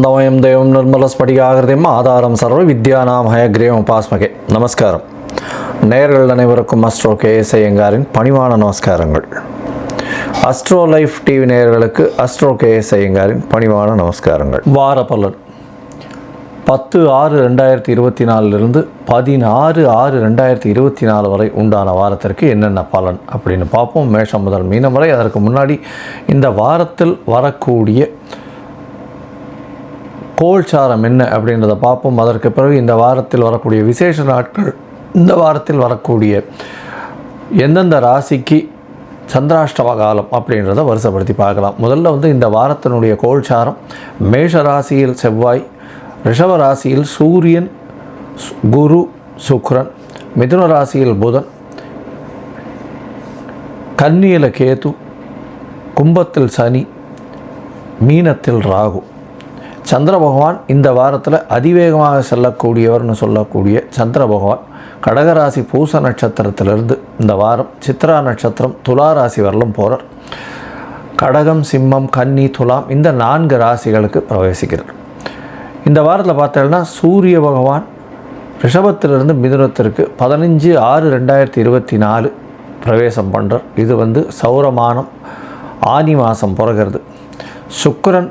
ஞானானந்தமயம் தேவம் நிர்மலஸ்படிகாகிருதியும் ஆதாரம் சர்வ வித்யானாம் ஹயக்ரீவம் உபாஸ்மகே நமஸ்காரம் நேயர்கள் அனைவருக்கும் அஸ்ட்ரோ கே எஸ் ஐயங்காரின் பணிவான நமஸ்காரங்கள் அஸ்ட்ரோ லைஃப் டிவி நேயர்களுக்கு அஸ்ட்ரோ கே எஸ் ஐயங்காரின் பணிவான நமஸ்காரங்கள் வார பலன் பத்து ஆறு ரெண்டாயிரத்தி இருபத்தி நாலுலேருந்து பதினாறு ஆறு ரெண்டாயிரத்தி இருபத்தி நாலு வரை உண்டான வாரத்திற்கு என்னென்ன பலன் அப்படின்னு பார்ப்போம். மேஷம் முதல் மீனம் வரை அதற்கு முன்னாடி இந்த வாரத்தில் வரக்கூடிய கோல்சாரம் என்ன அப்படின்றத பார்ப்போம். அதற்கு பிறகு இந்த வாரத்தில் வரக்கூடிய விசேஷ நாட்கள் இந்த வாரத்தில் வரக்கூடிய எந்தெந்த ராசிக்கு சந்திராஷ்டம காலம் அப்படின்றத வருஷப்படுத்தி பார்க்கலாம். முதல்ல வந்து இந்த வாரத்தினுடைய கோல்சாரம் மேஷ ராசியில் செவ்வாய் ரிஷப ராசியில் சூரியன் குரு சுக்ரன் மிதுன ராசியில் புதன் கன்னியில் கேது கும்பத்தில் சனி மீனத்தில் ராகு. சந்திர பகவான் இந்த வாரத்தில் அதிவேகமாக செல்லக்கூடியவர்னு சொல்லக்கூடிய சந்திர பகவான் கடகராசி பூச நட்சத்திரத்திலிருந்து இந்த வாரம் சித்ரா நட்சத்திரம் துலா ராசி வரலும் போகிறார் கடகம் சிம்மம் கன்னி துலாம் இந்த நான்கு ராசிகளுக்கு பிரவேசிக்கிறார். இந்த வாரத்தில் பார்த்தோம்னா சூரிய பகவான் ரிஷபத்திலிருந்து மிதுனத்திற்கு பதினஞ்சு ஆறு ரெண்டாயிரத்தி இருபத்தி நாலு பிரவேசம் பண்ணுறார் இது வந்து சௌரமானம் ஆனி மாதம் பிறகிறது. சுக்கரன்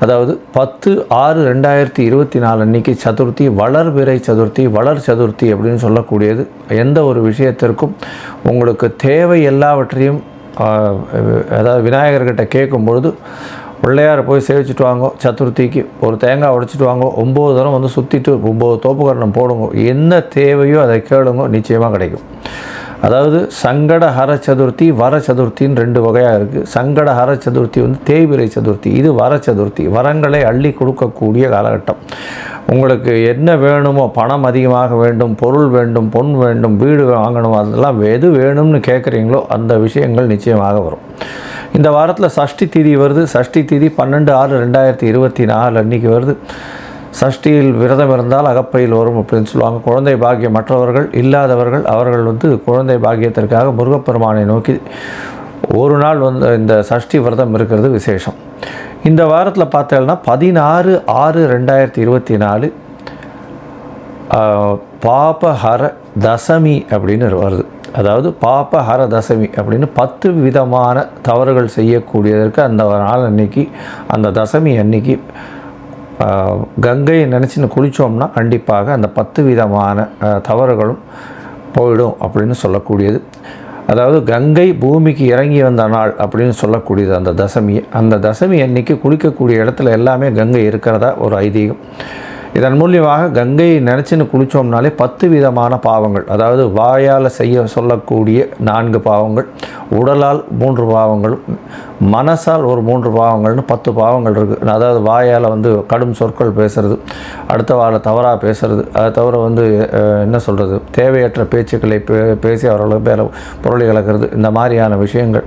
அதாவது பத்து ஆறு ரெண்டாயிரத்தி இருபத்தி நாலு அன்னைக்கு சதுர்த்தி வளர்பிறை சதுர்த்தி வளர் சதுர்த்தி அப்படின்னு சொல்லக்கூடியது எந்த ஒரு விஷயத்திற்கும் உங்களுக்கு தேவை எல்லாவற்றையும் அதாவது விநாயகர்கிட்ட கேட்கும் பொழுது பிள்ளையாரை போய் சேவிச்சுட்டு வாங்கோ சதுர்த்திக்கு ஒரு தேங்காய் உடைச்சிட்டு வாங்கோ ஒம்பது தரம் வந்து சுற்றிட்டு ஒம்பது தோப்புக்கரணம் போடுங்க என்ன தேவையோ அதை கேளுங்க நிச்சயமாக கிடைக்கும். அதாவது சங்கட ஹர சதுர்த்தி வர சதுர்த்தின்னு ரெண்டு வகையாக இருக்குது சங்கட ஹர சதுர்த்தி வந்து தேய்பிரை சதுர்த்தி. இது வர சதுர்த்தி. வரங்களை அள்ளி கொடுக்கக்கூடிய காலகட்டம். உங்களுக்கு என்ன வேணுமோ பணம் அதிகமாக வேண்டும் பொருள் வேண்டும் பொன் வேண்டும் வீடு வாங்கணும் அதெல்லாம் எது வேணும்னு கேட்குறீங்களோ அந்த விஷயங்கள் நிச்சயமாக வரும். இந்த வாரத்தில் சஷ்டி திதி வருது. சஷ்டி திதி பன்னெண்டு ஆறு ரெண்டாயிரத்தி இருபத்தி நாலு அன்னைக்கு வருது. சஷ்டியில் விரதம் இருந்தால் அகப்பையில் வரும் அப்படின்னு சொல்லுவாங்க. குழந்தை பாக்கியம் மற்றவர்கள் இல்லாதவர்கள் அவர்கள் வந்து குழந்தை பாக்கியத்திற்காக முருகப்பெருமானை நோக்கி ஒரு நாள் வந்து இந்த சஷ்டி விரதம் இருக்கிறது விசேஷம். இந்த வாரத்தில் பார்த்தேன்னா பதினாறு ஆறு ரெண்டாயிரத்தி இருபத்தி நாலு பாபஹர தசமி அப்படின்னு வருது. அதாவது பாபஹர தசமி அப்படின்னு பத்து விதமான தவறுகள் செய்யக்கூடியதற்கு அந்த நாள் அன்னைக்கு அந்த தசமி அன்னைக்கு கங்கையை நினச்சின்னு குளித்தோம்னா கண்டிப்பாக அந்த பத்து விதமான தவறுகளும் போயிடும் அப்படின்னு சொல்லக்கூடியது. அதாவது கங்கை பூமிக்கு இறங்கி வந்த நாள் அப்படின்னு சொல்லக்கூடியது அந்த தசமியை அந்த தசமி அன்னைக்கு குளிக்கக்கூடிய இடத்துல எல்லாமே கங்கை இருக்கிறதா ஒரு ஐதீகம். இதன் மூலியமாக கங்கையை நினச்சின்னு குளித்தோம்னாலே பத்து விதமான பாவங்கள். அதாவது வாயால் செய்ய சொல்லக்கூடிய நான்கு பாவங்கள் உடலால் மூன்று பாவங்களும் மனசால் ஒரு மூன்று பாவங்கள்னு பத்து பாவங்கள் இருக்குது அதாவது வாயால் வந்து கடும் சொற்கள் பேசுறது அடுத்த வார தவறாக பேசுறது. அதை தவிர வந்து என்ன சொல்கிறது தேவையற்ற பேச்சுக்களை பே பேசி அவர்களுக்கு பேர பொருளை கலக்கிறது இந்த மாதிரியான விஷயங்கள்.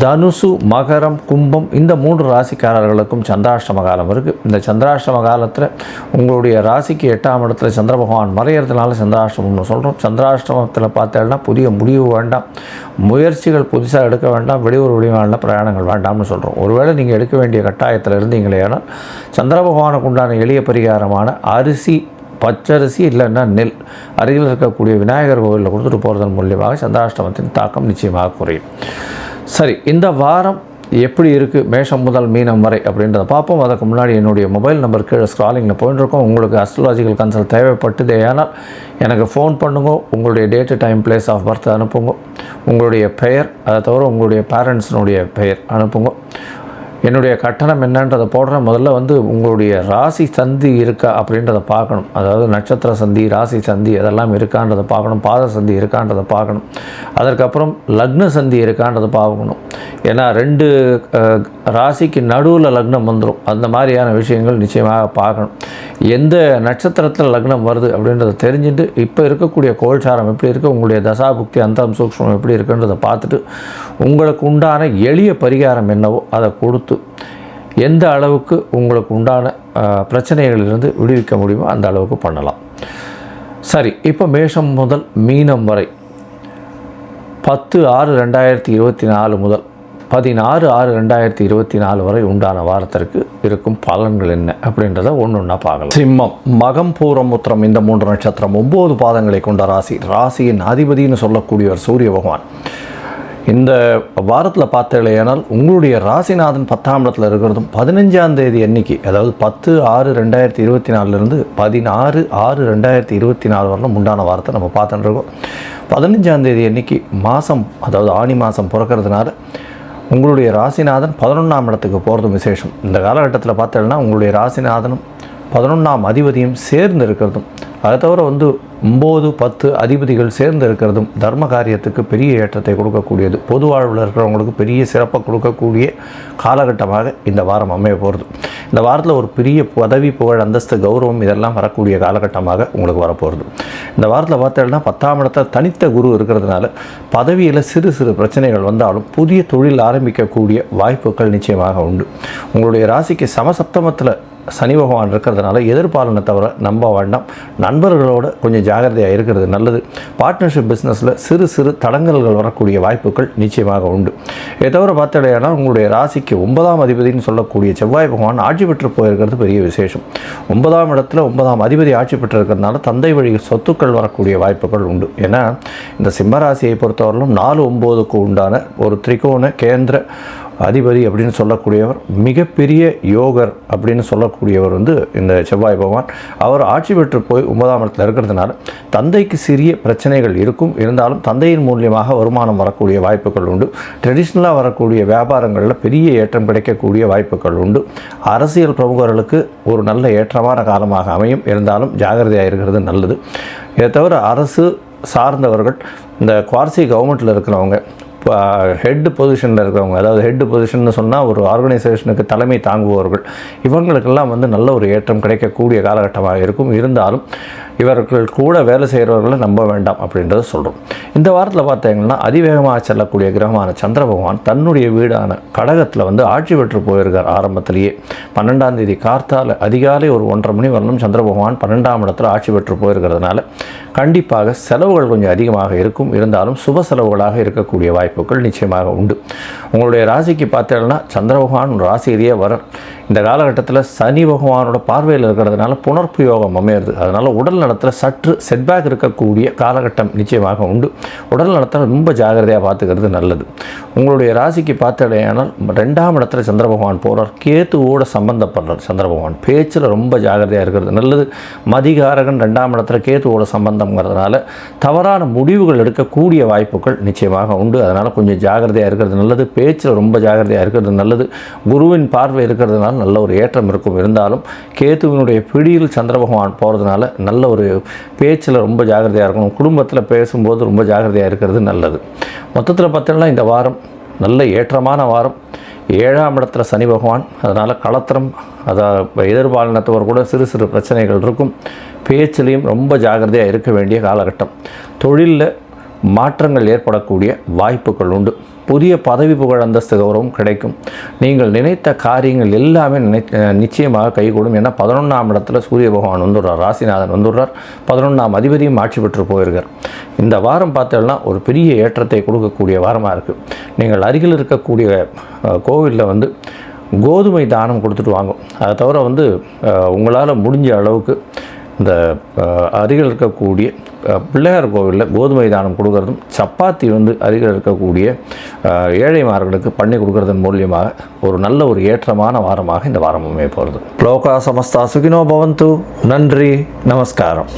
தனுசு மகரம் கும்பம் இந்த மூன்று ராசிக்காரர்களுக்கும் சந்திராஷ்டம காலம் இருக்குது இந்த சந்திராஷ்டம காலத்தில் உங்களுடைய ராசிக்கு எட்டாம் இடத்துல சந்திர பகவான் மறையிறதுனால சந்திராஷ்டமம்னு சொல்கிறோம் சந்திராஷ்டமத்தில் பார்த்தேன்னா புதிய முடிவு வேண்டாம். முயற்சிகள் புதுசாக எடுக்க வேண்டாம். வெளியூர் வெளிமாநில பிரயாணங்கள் வேண்டாம்னு சொல்கிறோம் ஒருவேளை நீங்கள் எடுக்க வேண்டிய கட்டாயத்தில் இருந்தீங்களே ஆனால் சந்திர பகவானுக்கு உண்டான எளிய பரிகாரமான அரிசி பச்சரிசி இல்லைன்னா நெல். அருகில் இருக்கக்கூடிய விநாயகர் கோவிலில் கொடுத்துட்டு போகிறதன் மூலியமாக சந்திராஷ்டமத்தின் தாக்கம் நிச்சயமாக குறையும். சரி இந்த வாரம் எப்படி இருக்குது மேஷம் முதல் மீனம் வரை அப்படின்றத பார்ப்போம். அதுக்கு முன்னாடி என்னுடைய மொபைல் நம்பர் கீழே ஸ்க்ராலிங்கில் போயிட்டுருக்கோம் உங்களுக்கு அஸ்ட்ராலஜிக்கல் கன்சல்ட் தேவைப்பட்டது ஆனால் எனக்கு ஃபோன் பண்ணுங்க. உங்களுடைய date time place of birth அனுப்புங்க. உங்களுடைய பெயர் அதை தவிர உங்களுடைய பேரண்ட்ஸினுடைய பெயர் அனுப்புங்க. என்னுடைய கட்டணம் என்னன்றதை போடுறேன் முதல்ல வந்து உங்களுடைய ராசி சந்தி இருக்கா அப்படின்றத பார்க்கணும். அதாவது நட்சத்திர சந்தி ராசி சந்தி அதெல்லாம் இருக்கான்றதை பார்க்கணும். பாத சந்தி இருக்கான்றதை பார்க்கணும். அதற்கப்புறம் லக்ன சந்தி இருக்கான்றதை பார்க்கணும். ஏன்னா ரெண்டு ராசிக்கு நடுவில் லக்னம் வந்துடும் அந்த மாதிரியான விஷயங்கள் நிச்சயமாக பார்க்கணும். எந்த நட்சத்திரத்தில் லக்னம் வருது அப்படின்றத தெரிஞ்சுட்டு இப்போ இருக்கக்கூடிய கோல்சாரம் எப்படி இருக்குது உங்களுடைய தசாபுக்தி அந்தரம் சூக்ஷ்மம் எப்படி இருக்குன்றதை பார்த்துட்டு உங்களுக்கு உண்டான எளிய பரிகாரம் என்னவோ அதை கொடுத்து எந்த அளவுக்கு உங்களுக்கு உண்டான பிரச்சனைகளிலிருந்து விடுவிக்க முடியுமோ அந்த அளவுக்கு பண்ணலாம். சரி இப்போ மேஷம் முதல் மீனம் வரை பத்து ஆறு ரெண்டாயிரத்தி இருபத்தி நாலு முதல் பதினாறு ஆறு ரெண்டாயிரத்தி இருபத்தி நாலு வரை உண்டான வாரத்திற்கு இருக்கும் பலன்கள் என்ன அப்படின்றத ஒன்று ஒன்றா பார்க்கலாம். சிம்மம் மகம் பூரம் உத்திரம் இந்த மூன்று நட்சத்திரம் ஒம்பது பாதங்களை கொண்ட ராசி. ராசியின் அதிபதினு சொல்லக்கூடியவர் சூரிய பகவான். இந்த வாரத்தில் பார்த்தீங்களேனால் உங்களுடைய ராசிநாதன் பத்தாம் இடத்துல இருக்கிறதும் பதினஞ்சாம் தேதி அன்னைக்கு அதாவது பத்து ஆறு ரெண்டாயிரத்தி இருபத்தி நாலுலேருந்து பதினாறு ஆறு ரெண்டாயிரத்தி இருபத்தி நாலு வரலும் உண்டான வாரத்தை நம்ம பார்த்துட்டு இருக்கோம். பதினஞ்சாம் தேதி அன்னைக்கு மாதம் அதாவது ஆணி மாதம் பிறக்கிறதுனால உங்களுடைய ராசிநாதன் பதினொன்றாம் இடத்துக்கு போகிறதும் விசேஷம். இந்த காலகட்டத்தில் பார்த்தீங்கன்னா உங்களுடைய ராசிநாதனும் பதினொன்றாம் அதிபதியும் சேர்ந்து இருக்கிறதும் அதை தவிர வந்து ஒம்பது பத்து அதிபதிகள் சேர்ந்து இருக்கிறதும் தர்ம காரியத்துக்கு பெரிய ஏற்றத்தை கொடுக்கக்கூடியது. பொது வாழ்வில் இருக்கிறவங்களுக்கு பெரிய சிறப்பை கொடுக்கக்கூடிய காலகட்டமாக இந்த வாரம் அமைய போகிறது. இந்த வாரத்தில் ஒரு பெரிய பதவி புகழ் அந்தஸ்து கௌரவம் இதெல்லாம் வரக்கூடிய காலகட்டமாக உங்களுக்கு வரப்போகிறது. இந்த வாரத்தில் பார்த்தீங்கன்னா பத்தாம் இடத்தில் தனித்த குரு இருக்கிறதுனால பதவியில் சிறு சிறு பிரச்சனைகள் வந்தாலும் புதிய தொழில் ஆரம்பிக்கக்கூடிய வாய்ப்புகள் நிச்சயமாக உண்டு. உங்களுடைய ராசிக்கு சமசப்தமத்தில் சனி பகவான் இருக்கிறதுனால எதிர்பாலனை தவிர நம்ப வேண்டாம். நண்பர்களோட கொஞ்சம் ஜாகிரதையாக இருக்கிறது நல்லது. பார்ட்னர்ஷிப் பிஸ்னஸில் சிறு சிறு தடங்கல்கள் வரக்கூடிய வாய்ப்புகள் நிச்சயமாக உண்டு. இதை தவிர பார்த்தடையானா உங்களுடைய ராசிக்கு ஒன்பதாம் அதிபதினு சொல்லக்கூடிய செவ்வாய் பகவான் ஆட்சி பெற்று போயிருக்கிறது பெரிய விசேஷம். ஒன்பதாம் இடத்துல ஒன்பதாம் அதிபதி ஆட்சி பெற்றிருக்கிறதுனால தந்தை வழி சொத்துக்கள் வரக்கூடிய வாய்ப்புகள் உண்டு. ஏன்னா இந்த சிம்மராசியை பொறுத்தவரையிலும் நாலு ஒம்போதுக்கு உண்டான ஒரு திரிகோண கேந்திர அதிபதி அப்படின்னு சொல்லக்கூடியவர் மிகப்பெரிய யோகர் அப்படின்னு சொல்லக்கூடியவர் வந்து இந்த செவ்வாய் பகவான். அவர் ஆட்சி பெற்று போய் ஒன்பதாம் இடத்துல இருக்கிறதுனால தந்தைக்கு சிறிய பிரச்சனைகள் இருக்கும். இருந்தாலும் தந்தையின் மூலியமாக வருமானம் வரக்கூடிய வாய்ப்புகள் உண்டு. ட்ரெடிஷ்னலாக வரக்கூடிய வியாபாரங்களில் பெரிய ஏற்றம் கிடைக்கக்கூடிய வாய்ப்புகள் உண்டு. அரசியல் பிரமுகர்களுக்கு ஒரு நல்ல ஏற்றமான காலமாக அமையும். இருந்தாலும் ஜாகிரதையாக இருக்கிறது நல்லது. இதை தவிர அரசு சார்ந்தவர்கள் இந்த குவார்சி கவர்மெண்ட்டில் இருக்கிறவங்க ஹெட் பொசிஷனில் இருக்கிறவங்க அதாவது ஹெட் பொசிஷன் சொன்னால் ஒரு ஆர்கனைசேஷனுக்கு தலைமை தாங்குபவர்கள். இவங்களுக்கெல்லாம் வந்து நல்ல ஒரு ஏற்றம் கிடைக்கக்கூடிய காலகட்டமாக இருக்கும். இருந்தாலும் இவர்கள் கூட வேலை செய்கிறவர்களை நம்ப வேண்டாம் அப்படின்றத சொல்கிறோம் இந்த வாரத்தில் பார்த்தீங்கன்னா அதிவேகமாக செல்லக்கூடிய கிரகமான சந்திர பகவான் தன்னுடைய வீடான கடகத்தில் வந்து ஆட்சி பெற்று போயிருக்கார் ஆரம்பத்திலேயே. பன்னெண்டாம் தேதி கார்த்தால் அதிகாலை ஒரு ஒன்றரை மணி வரலும் சந்திர பகவான் பன்னெண்டாம் இடத்துல ஆட்சி பெற்று போயிருக்கிறதுனால கண்டிப்பாக செலவுகள் கொஞ்சம் அதிகமாக இருக்கும். இருந்தாலும் சுப செலவுகளாக இருக்கக்கூடிய வாய்ப்புகள் நிச்சயமாக உண்டு. உங்களுடைய ராசிக்கு பார்த்தீங்கன்னா சந்திர பகவான் ராசியிலேயே வர இந்த காலகட்டத்தில் சனி பகவானோட பார்வையில் இருக்கிறதுனால புணர்ப்பு யோகம் அமையிறது. அதனால் உடல் நலத்தில் சற்று செட்பேக் இருக்கக்கூடிய காலகட்டம் நிச்சயமாக உண்டு. உடல் நலத்தில் ரொம்ப ஜாகிரதையாக பார்த்துக்கிறது நல்லது. உங்களுடைய ராசிக்கு பார்த்தடையானால் ரெண்டாம் இடத்துல சந்திர பகவான் போகிறார் கேத்துவோட சம்பந்தப்படுறார். சந்திர பகவான் பேச்சில் ரொம்ப ஜாகிரதையாக இருக்கிறது நல்லது. மதிகாரகன் ரெண்டாம் இடத்துல கேத்துவோட சம்பந்தம்ங்கிறதுனால தவறான முடிவுகள் எடுக்கக்கூடிய வாய்ப்புகள் நிச்சயமாக உண்டு. அதனால் கொஞ்சம் ஜாகிரதையாக இருக்கிறது நல்லது. பேச்சில் ரொம்ப ஜாகிரதையாக இருக்கிறது நல்லது. குருவின் பார்வை இருக்கிறதுனால நல்ல ஒரு ஏற்றம் இருக்கும். இருந்தாலும் கேத்துவினுடைய பிடியில் சந்திர பகவான் போகிறதுனால நல்ல ஒரு பேச்சில் ரொம்ப ஜாகிரதையாக இருக்கணும். குடும்பத்தில் பேசும்போது ரொம்ப ஜாகிரதையாக இருக்கிறது நல்லது. மொத்தத்தில் பார்த்தீங்கன்னா இந்த வாரம் நல்ல ஏற்றமான வாரம். ஏழாம் இடத்துல சனி பகவான் அதனால் களத்திரம் அதாவது எதிர்பாலினத்தவர் கூட சிறு சிறு பிரச்சனைகள் இருக்கும். பேச்சிலையும் ரொம்ப ஜாகிரதையாக இருக்க வேண்டிய காலகட்டம். தொழிலில் மாற்றங்கள் ஏற்படக்கூடிய வாய்ப்புகள் உண்டு. புதிய பதவி புகழ் அந்தஸ்து கௌரவம் கிடைக்கும். நீங்கள் நினைத்த காரியங்கள் எல்லாமே நினை நிச்சயமாக கைகூடும் ஏன்னா பதினொன்றாம் இடத்துல சூரிய பகவான் வந்துடுறார். ராசிநாதன் வந்துடுறார். பதினொன்றாம் அதிபதியும் ஆட்சி பெற்று போயிருக்கார். இந்த வாரம் பார்த்தோம்னா ஒரு பெரிய ஏற்றத்தை கொடுக்கக்கூடிய வாரமாக இருக்குது நீங்கள் அருகில் இருக்கக்கூடிய கோவிலில் வந்து கோதுமை தானம் கொடுத்துட்டு வாங்கும். அதை தவிர வந்து உங்களால் முடிஞ்ச அளவுக்கு இந்த அருகில் இருக்கக்கூடிய பிள்ளையார் கோவிலில் கோதுமை தானம் கொடுக்கறதும் சப்பாத்தி வந்து அருகில் இருக்கக்கூடிய ஏழைமார்களுக்கு பண்ணி கொடுக்கறதன் மூலியமாக ஒரு நல்ல ஒரு ஏற்றமான வாரமாக இந்த வாரம் அமைய போகிறது லோகா சமஸ்தா சுகினோ பவந்து. நன்றி நமஸ்காரம்.